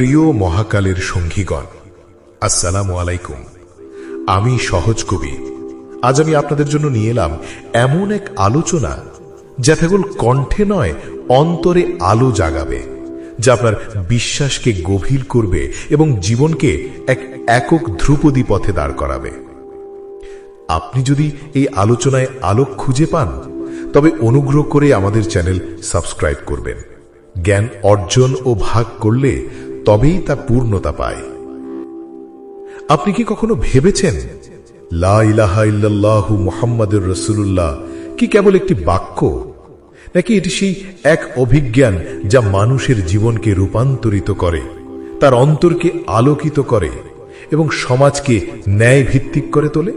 প্রিয় মহাকালের সঙ্গীগণ, আসসালামু আলাইকুম। আমি সহজ কবি। আজ আমি আপনাদের জন্য নিয়ে এলাম এমন এক আলোচনা যা কেবল কণ্ঠে নয়, অন্তরে আলো জাগাবে, যা আপনার বিশ্বাসকে গভীর করবে এবং জীবনকে এক একক ধ্রুপদী পথে দাঁড় করাবে। আপনি যদি এই আলোচনায় আলোক খুঁজে পান, তবে অনুগ্রহ করে আমাদের চ্যানেল সাবস্ক্রাইব করবেন। জ্ঞান অর্জন ও ভাগ করলে তবেই তা পূর্ণতা পায়। আপনি কি কখনো ভেবেছেন, লা ইলাহা ইল্লাল্লাহু মুহাম্মাদুর রাসূলুল্লাহ কি কেবল একটি বাক্য, নাকি এটি সেই এক অভিজ্ঞান যা মানুষের জীবনকে রূপান্তরিত করে, তার অন্তরকে আলোকিত করে এবং সমাজকে ন্যায় ভিত্তিক করে তোলে?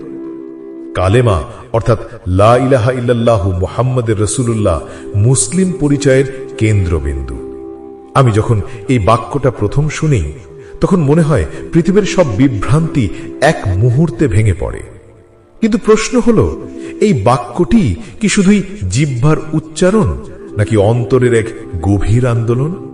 কালেমা, অর্থাৎ লা ইলাহা ইল্লাল্লাহু মুহাম্মাদের রসুল্লাহ মুসলিম পরিচয়ের কেন্দ্রবিন্দু। আমি যখন এই বাক্যটা প্রথম শুনি, তখন মনে হয় পৃথিবীর সব বিভ্রান্তি এক মুহূর্তে ভেঙে পড়ে। কিন্তু প্রশ্ন হল, এই বাক্যটি কি শুধুই জিহ্বার উচ্চারণ, নাকি অন্তরের এক গভীর আন্দোলন?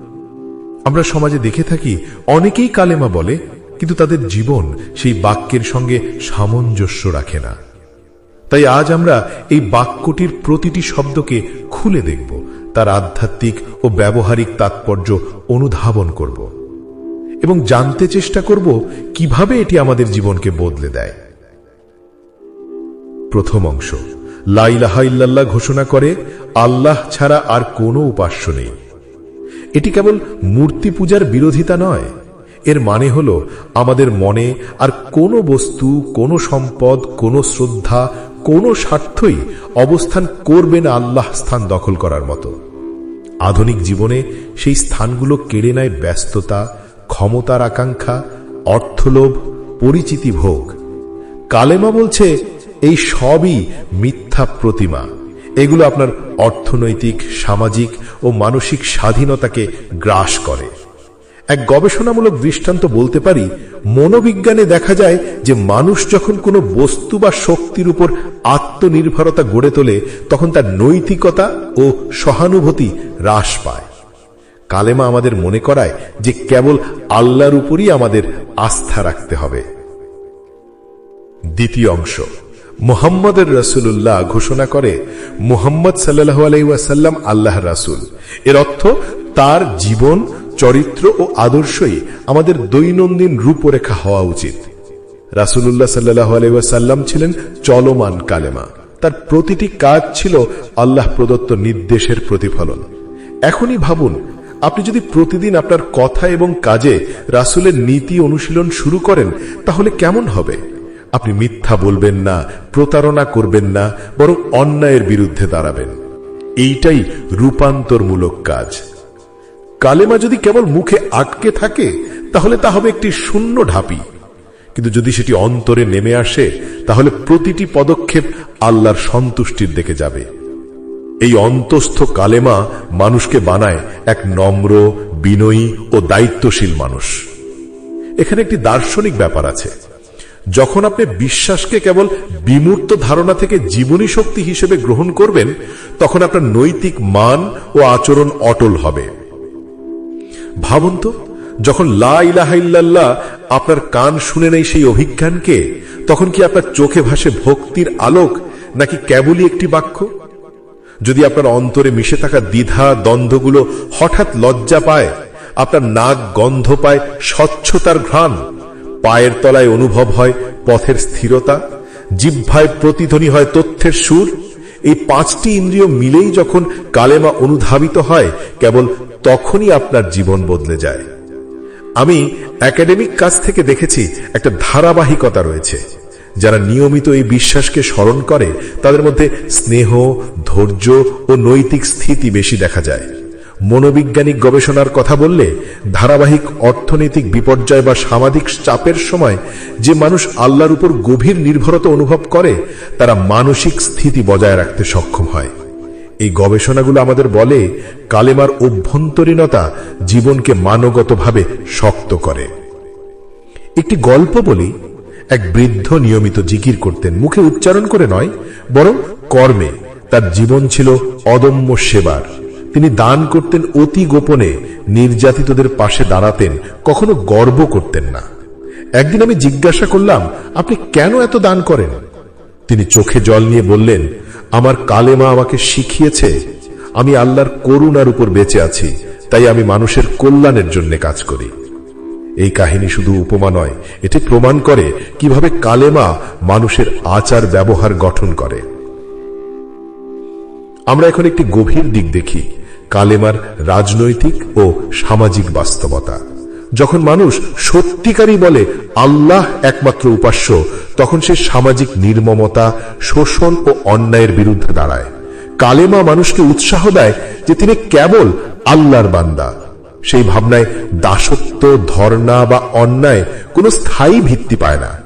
আমরা সমাজে দেখে থাকি, অনেকেই কালেমা বলে, কিন্তু তাদের জীবন সেই বাক্যের সঙ্গে সামঞ্জস্য রাখে না। তাই আজ আমরা এই বাক্যটির প্রতিটি শব্দকে খুলে দেখব। তার আধ্যাত্মিক ও ব্যবহারিক তাৎপর্য অনুধাবন করব এবং জানতে চেষ্টা করব কীভাবে এটি আমাদের জীবনকে বদলে দেয়। প্রথম অংশ লাইলাহা ইল্লাল্লাহ ঘোষণা করে, আল্লাহ ছাড়া আর কোনো উপাস্য নেই। এটি কেবল মূর্তি পূজার বিরোধিতা নয়। এর মানে হল, আমাদের মনে আর কোনো বস্তু, কোনো সম্পদ, কোনো শ্রদ্ধা, কোনো স্বার্থই অবস্থান করবে না আল্লাহ স্থান দখল করার মতো। আধুনিক জীবনে সেই স্থানগুলো কেড়ে নেয় ব্যস্ততা, ক্ষমতার আকাঙ্ক্ষা, অর্থলোভ, পরিচিতি ভোগ। কালেমা বলছে, এই সবই মিথ্যা প্রতিমা। এগুলো আপনার অর্থনৈতিক, সামাজিক ও মানসিক স্বাধীনতাকে গ্রাস করে। এক গবেষণামূলক দৃষ্টান্ত বলতে পারি, মনোবিজ্ঞানে দেখা যায় যে মানুষ যখন কোনো বস্তু বা শক্তির উপর আত্মনির্ভরতা গড়ে তোলে, তখন তার নৈতিকতা ও সহানুভূতি হ্রাস পায়। কালেমা আমাদের মনে করায় যে কেবল আল্লাহর উপরই আমাদের আস্থা রাখতে হবে। দ্বিতীয় অংশ, মোহাম্মদের রসুল্লাহ ঘোষণা করে, মোহাম্মদ সাল্লাহ আলাইসাল্লাম আল্লাহ রাসুল। এর অর্থ তার জীবন চরিত্র ও আদর্শই আমাদের দৈনন্দিন রূপরেখা হওয়া উচিত। রাসুল্লাহ সাল্লাহ আলাইসাল্লাম ছিলেন চলমান কালেমা। তার প্রতিটি কাজ ছিল আল্লাহ প্রদত্ত নির্দেশের প্রতিফলন। এখনই ভাবুন, আপনি যদি প্রতিদিন আপনার কথা এবং কাজে রাসুলের নীতি অনুশীলন শুরু করেন, তাহলে কেমন হবে? আপনি মিথ্যা বলবেন না, প্রতারণা করবেন না, বরং অন্যায়ের বিরুদ্ধে দাঁড়াবেন। এইটাই রূপান্তরমূলক কাজ। কালেমা যদি কেবল মুখে আটকে থাকে, তাহলে তা হবে একটি শূন্য ঢাপি। কিন্তু যদি সেটি অন্তরে নেমে আসে, তাহলে প্রতিটি পদক্ষেপ আল্লাহর সন্তুষ্টির দিকে যাবে। এই অন্তস্থ কালেমা মানুষকে বানায় এক নম্র, বিনয়ী ও দায়িত্বশীল মানুষ। এখানে একটি দার্শনিক ব্যাপার আছে। যখন আপনি বিশ্বাসকে কেবল বিমূর্ত ধারণা থেকে জীবনী শক্তি হিসেবে গ্রহণ করবেন, তখন আপনার নৈতিক মান ও আচরণ অটল হবে। ভাবুন তো, যখন লা ইলাহা আপনার কান শুনে নেই সেই অভিজ্ঞানকে, তখন কি আপনার চোখে ভাসে ভক্তির আলোক, নাকি কেবলই একটি বাক্য? যদি আপনার অন্তরে মিশে থাকা দ্বিধা, দ্বন্দ্বগুলো হঠাৎ লজ্জা পায়, আপনার নাক গন্ধ পায় স্বচ্ছতার ঘ্রাণ, পায়ের তলায় অনুভব হয় পথের স্থিরতা জিহ্ভায় প্রতিধ্বনি হয় তথ্যের সুর, এই পাঁচটি ইন্দ্রিয় মিলেই যখন কালেমা অনুধাবিত হয়, কেবল তখনই আপনার জীবন বদলে যায়। আমি একাডেমিক কাজ থেকে দেখেছি একটা ধারাবাহিকতা রয়েছে, যারা নিয়মিত এই বিশ্বাসকে স্মরণ করে, তাদের মধ্যে স্নেহ, ধৈর্য ও নৈতিক স্থিতি বেশি দেখা যায়। মনোবিজ্ঞানিক গবেষণার কথা বললে, ধারাবাহিক অর্থনৈতিক বিপর্যয় বা সামাজিক চাপের সময় যে মানুষ আল্লাহর উপর গভীর নির্ভরতা অনুভব করে, তারা মানসিক স্থিতি বজায় রাখতে সক্ষম হয়। এই গবেষণাগুলো আমাদের বলে কালেমার অভ্যন্তরীণতা জীবনকে মানগতভাবে শক্ত করে। একটি গল্প বলি, এক বৃদ্ধ নিয়মিত জিকির করতেন, মুখে উচ্চারণ করে নয়, বরং কর্মে তার জীবন ছিল অদম্য সেবার। তিনি দান করতেন অতি গোপনে, নির্যাতিতদের পাশে দাঁড়াতেন, কখনো গর্ব করতেন না। একদিন আমি জিজ্ঞাসা করলাম, আপনি কেন এত দান করেন? তিনি চোখে জল নিয়ে বললেন আমার কালেমা আমাকে শিখিয়েছে। আমি আল্লাহর করুণার উপর বেঁচে আছি, তাই আমি মানুষের কল্যাণের জন্য কাজ করি। এই কাহিনী শুধু উপমা নয়, এটি প্রমাণ করে কীভাবে কালেমা মানুষের আচার ব্যবহার গঠন করে। আমরা এখন একটি গভীর দিক দেখি, কালেমার রাজনৈতিক ও সামাজিক বাস্তবতা। যখন মানুষ সত্যিকারই বলে আল্লাহ একমাত্র উপাস্য, তখন সে সামাজিক নির্মমতা, শোষণ ও অন্যায়ের বিরুদ্ধে দাঁড়ায়। কালেমা মানুষকে উৎসাহ দেয় যে তিনি কেবল আল্লাহর বান্দা। সেই ভাবনায় দাসত্ব, ধর্ণা বা অন্যায় কোনো স্থায়ী ভিত্তি পায় না।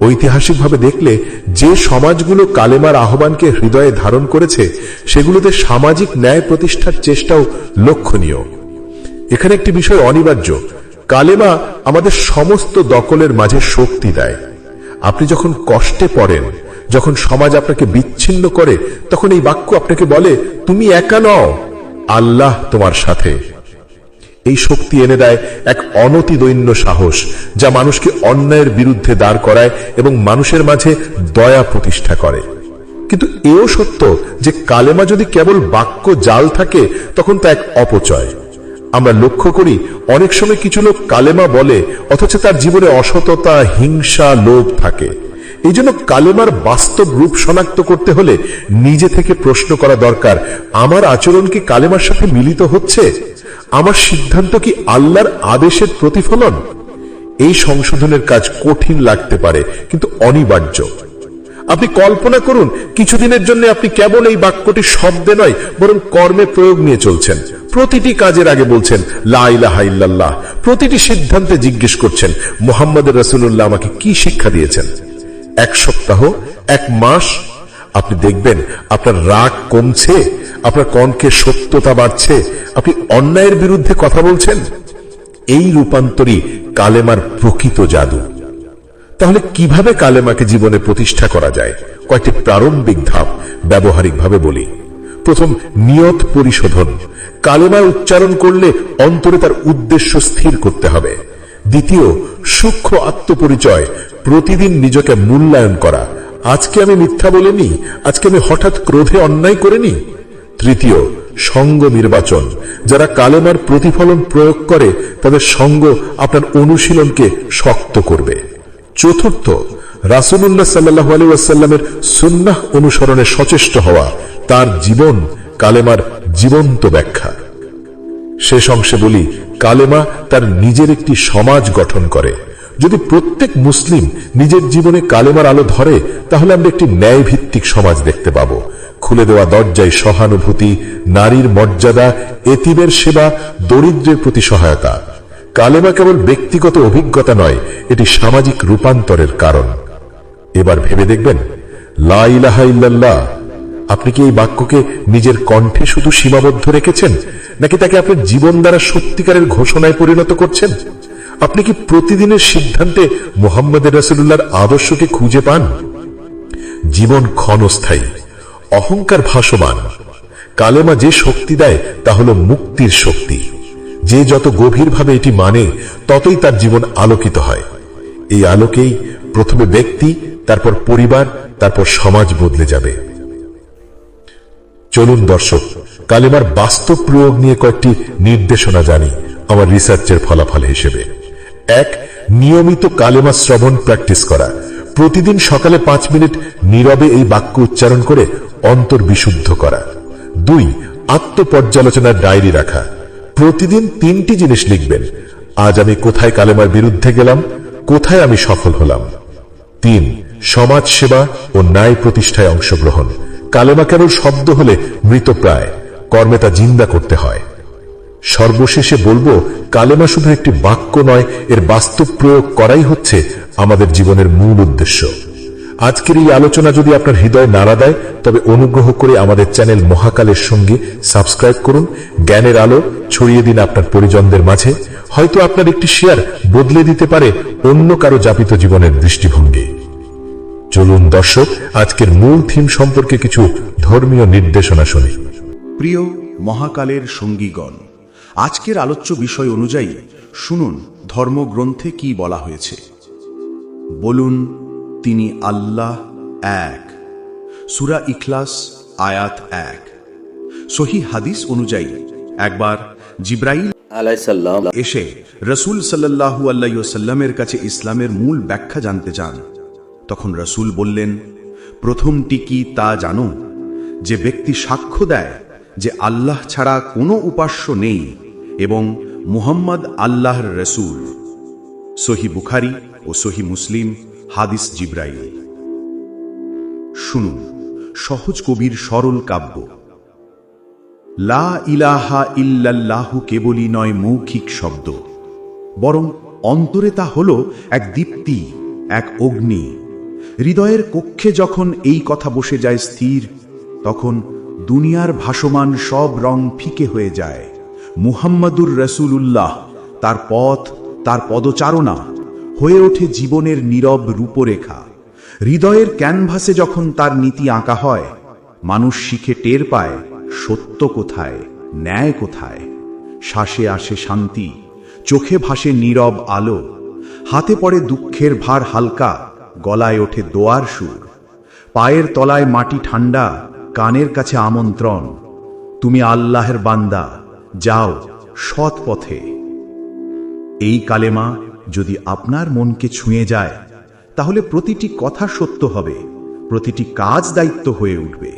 ঐতিহাসিকভাবে দেখলে যে সমাজগুলো কালেমার আহ্বানকে হৃদয়ে ধারণ করেছে, সেগুলোতে সামাজিক ন্যায় প্রতিষ্ঠার চেষ্টাও লক্ষণীয়। এখানে একটি বিষয় অনিবার্য কালেমা আমাদের সমস্ত দখলের মাঝে শক্তি দেয়। আপনি যখন কষ্টে পড়েন, যখন সমাজ আপনাকে বিচ্ছিন্ন করে, তখন এই বাক্য আপনাকে বলে, তুমি একা নও, আল্লাহ তোমার সাথে। এই শক্তি এনে দেয় এক অনতিদৈন্য সাহস, যা মানুষকে অন্যায়ের বিরুদ্ধে দাঁড় করায় এবং মানুষের মাঝে দয়া প্রতিষ্ঠা করে। কিন্তু এও সত্য যে কালেমা যদি কেবল বাক্য জাল থাকে, তখন তা এক অপচয়। আমরা লক্ষ্য করি, অনেক সময় কিছু লোক কালেমা বলে, অথচ তার জীবনে অসততা, হিংসা, লোভ থাকে। এই জন্য কালেমার বাস্তব রূপ শনাক্ত করতে হলে নিজে থেকে প্রশ্ন করা দরকার, আমার আচরণ কি কালেমার সাথে মিলিত হচ্ছে? আমার সিদ্ধান্ত কি আল্লাহর আদেশের প্রতিফলন? এই সংশোধনের কাজ কঠিন লাগতে পারে, কিন্তু অনিবার্য। আপনি কল্পনা করুন, কিছুদিনের জন্য আপনি কেবল এই বাক্যটি শব্দে নয়, বরং কর্মে প্রয়োগ নিয়ে চলছেন। প্রতিটি কাজের আগে বলছেন লাইলাহাইল্লাহ প্রতিটি সিদ্ধান্তে জিজ্ঞেস করছেন মোহাম্মদ রসুল্লাহ আমাকে কি শিক্ষা দিয়েছেন? এক সপ্তাহ, এক মাস, আপনি দেখবেন আপনার রাগ কমছে, আপনার কণ্ঠে সত্যতা বাড়ছে। আপনি অন্যায়ের বিরুদ্ধে কথা বলছেন? এই রূপান্তরই কালেমার প্রকৃত জাদু। তাহলে কীভাবে কালেমাকে জীবনে প্রতিষ্ঠা করা যায়? কয়েকটি প্রারম্ভিক ধাপ ব্যবহারিকভাবে বলি। প্রথম, নিয়ত পরিশোধন। কালেমা উচ্চারণ করলে অন্তরে তার উদ্দেশ্য স্থির করতে হবে। দ্বিতীয়, সূক্ষ্ম আত্মপরিচয়। প্রতিদিন নিজকে মূল্যায়ন করা। আজকে আমি মিথ্যা বলিনি, আজকে আমি হঠাৎ ক্রোধে অন্যায় করিনি। তৃতীয়, সঙ্গ নির্বাচন। যারা কালেমার প্রতিফলন প্রয়োগ করে, তাদের সঙ্গ আপনার অনুশীলনকে শক্ত করবে। চতুর্থ রাসুল্লাহ সাল্লাহ আলী ওয়াসাল্লামের সুন্নাহ অনুসরণে সচেষ্ট হওয়া তার জীবন কালেমার জীবন্ত ব্যাখ্যা। শেষ অংশে বলি, কালেমা তার নিজের একটি সমাজ গঠন করে। যদি প্রত্যেক মুসলিম নিজের জীবনে কালেমার আলো ধরে, তাহলে আমরা একটি ন্যায় ভিত্তিক সমাজ দেখতে পাব। খুলে দেওয়া দরজায় সহানুভূতি, নারীর মর্যাদা, এতিমের সেবা, দরিদ্রের প্রতি সহায়তা। কালেমা কেবল ব্যক্তিগত অভিজ্ঞতা নয়, এটি সামাজিক রূপান্তরের কারণ। এবার ভেবে দেখবেন, লা আপনি কি এই বাক্যকে নিজের কণ্ঠে শুধু সীমাবদ্ধ রেখেছেন, নাকি তাকে আপনার জীবন দ্বারা সত্যিকারের ঘোষণায় পরিণত করছেন? আপনি কি প্রতিদিনের সিদ্ধান্তে মোহাম্মদের রাসুল্লাহর আদর্শকে খুঁজে পান? জীবন ক্ষণস্থায়ী, অহংকার ভাসমান। কালেমা যে শক্তি দেয়, তা হল মুক্তির শক্তি। যে যত গভীরভাবে এটি মানে ততই তার জীবন আলোকিত হয়। এই আলোকেই প্রথমে ব্যক্তি, তারপর পরিবার, তারপর সমাজ বদলে যাবে। চলুন দর্শক, কালেমার বাস্তব প্রয়োগ নিয়ে কয়েকটি নির্দেশনা জানি আমার রিসার্চের ফলাফল হিসেবে। এক, নিয়মিত কালেমা শ্রবণ প্র্যাকটিস করা। প্রতিদিন সকালে পাঁচ মিনিট নীরবে এই বাক্য উচ্চারণ করে অন্তর বিশুদ্ধ করা। দুই, আত্মপর্যালোচনার ডায়েরি রাখা। প্রতিদিন তিনটি জিনিস লিখবেন। আজ আমি কোথায় কালেমার বিরুদ্ধে গেলাম, কোথায় আমি সফল হলাম? তিন, সমাজ সেবা ও ন্যায় প্রতিষ্ঠায় অংশগ্রহণ। কালেমা কেবল শব্দ হলে মৃতপ্রায় কর্মে তা জিন্দা করতে হয়। সর্বশেষে বলব, কালেমা শুধু একটি বাক্য নয়, এর বাস্তব প্রয়োগ করাই হচ্ছে আমাদের জীবনের মূল উদ্দেশ্য। আজকের এই আলোচনা যদি আপনার হৃদয় নাড়া দেয়, তবে অনুগ্রহ করে আমাদের চ্যানেল মহাকালের সঙ্গে সাবস্ক্রাইব করুন। জ্ঞানের আলো ছড়িয়ে দিন আপনার পরিজনদের মাঝে। হয়তো আপনার একটি শেয়ার বদলে দিতে পারে অন্য কারও যাপিত জীবনের দৃষ্টিভঙ্গি। চলুন দর্শক, আজকের মূল থিম সম্পর্কে কিছু ধর্মীয় নির্দেশনা শুনি। প্রিয় মহাকালের সঙ্গীগণ, আজকের আলোচ্য বিষয় অনুযায়ী শুনুন ধর্মগ্রন্থে কি বলা হয়েছে। বলুন তিনি আল্লাহ এক। সুরা ইখলাস আয়াত এক। সহি হাদিস অনুযায়ী একবার জিব্রাইল আলাইসাল্লাম এসে রসুল সাল্লাহু আল্লাহ্লামের কাছে ইসলামের মূল ব্যাখ্যা জানতে চান। তখন রসুল বললেন প্রথমটি কি তা জানো? যে ব্যক্তি সাক্ষ্য দেয় যে আল্লাহ ছাড়া কোনো উপাস্য নেই এবং মুহাম্মদ আল্লাহর রসুল। সহি বুখারি ও সহি মুসলিম হাদিস জিব্রাইল। শুনুন, সহজ কবির সরল কাব্য। লা ইলাহা ইল্লাল্লাহু কেবলই নয় মৌখিক শব্দ, বরং অন্তরে তা হল এক দীপ্তি, এক অগ্নি। হৃদয়ের কক্ষে যখন এই কথা বসে যায় স্থির, তখন দুনিয়ার ভাসমান সব রং ফিকে হয়ে যায়। মুহাম্মাদুর রসুলুল্লাহ, তার পথ, তার পদচারণা হয়ে ওঠে জীবনের নীরব রূপরেখা। হৃদয়ের ক্যানভাসে যখন তার নীতি আঁকা হয়, মানুষ শিখে টের পায়, সত্য কোথায়, ন্যায় কোথায়। শ্বাসে আসে শান্তি, চোখে ভাসে নীরব আলো। হাতে পড়ে দুঃখের ভার হালকা, গলায় ওঠে দোয়ার সুর। পায়ের তলায় মাটি ঠান্ডা, কানের কাছে আমন্ত্রণ। তুমি আল্লাহের বান্দা, যাও সৎ পথে। এই কালেমা যদি আপনার মনকে ছুঁয়ে যায়, তাহলে প্রতিটি কথা সত্য হবে, প্রতিটি কাজ দায়িত্ব হয়ে উঠবে।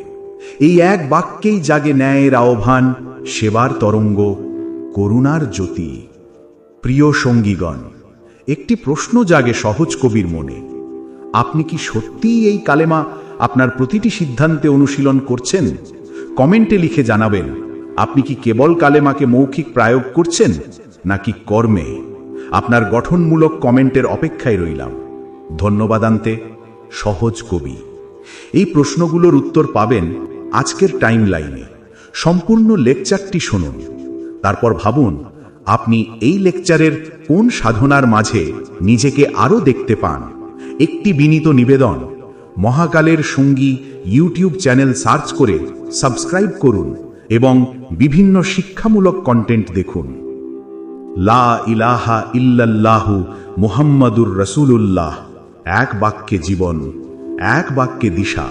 এই এক বাক্যেই জাগে ন্যায়ের আহ্বান, সেবার তরঙ্গ, করুণার জ্যোতি। প্রিয় সঙ্গীগণ, একটি প্রশ্ন জাগে সহজ কবির মনে। আপনি কি সত্যিই এই কালেমা আপনার প্রতিটি সিদ্ধান্তে অনুশীলন করছেন? কমেন্টে লিখে জানাবেন, আপনি কি কেবল কালেমাকে মৌখিক প্রয়োগ করছেন, নাকি কর্মে? আপনার গঠনমূলক কমেন্টের অপেক্ষায় রইলাম। ধন্যবাদ আনতে সহজ কবি। এই প্রশ্নগুলোর উত্তর পাবেন আজকের টাইম লাইনে সম্পূর্ণ লেকচারটি শুনুন। তারপর ভাবুন, আপনি এই লেকচারের কোন সাধনার মাঝে নিজেকে আরও দেখতে পান? একটি বিনীত নিবেদন, মহাকালের সঙ্গী ইউটিউব চ্যানেল সার্চ করে সাবস্ক্রাইব করুন এবং বিভিন্ন শিক্ষামূলক কন্টেন্ট দেখুন। লা ইলাহা ইল্লাল্লাহু মুহাম্মাদুর রসুলুল্লাহ। এক বাক্যে জীবন এক বাক্যে দিশা।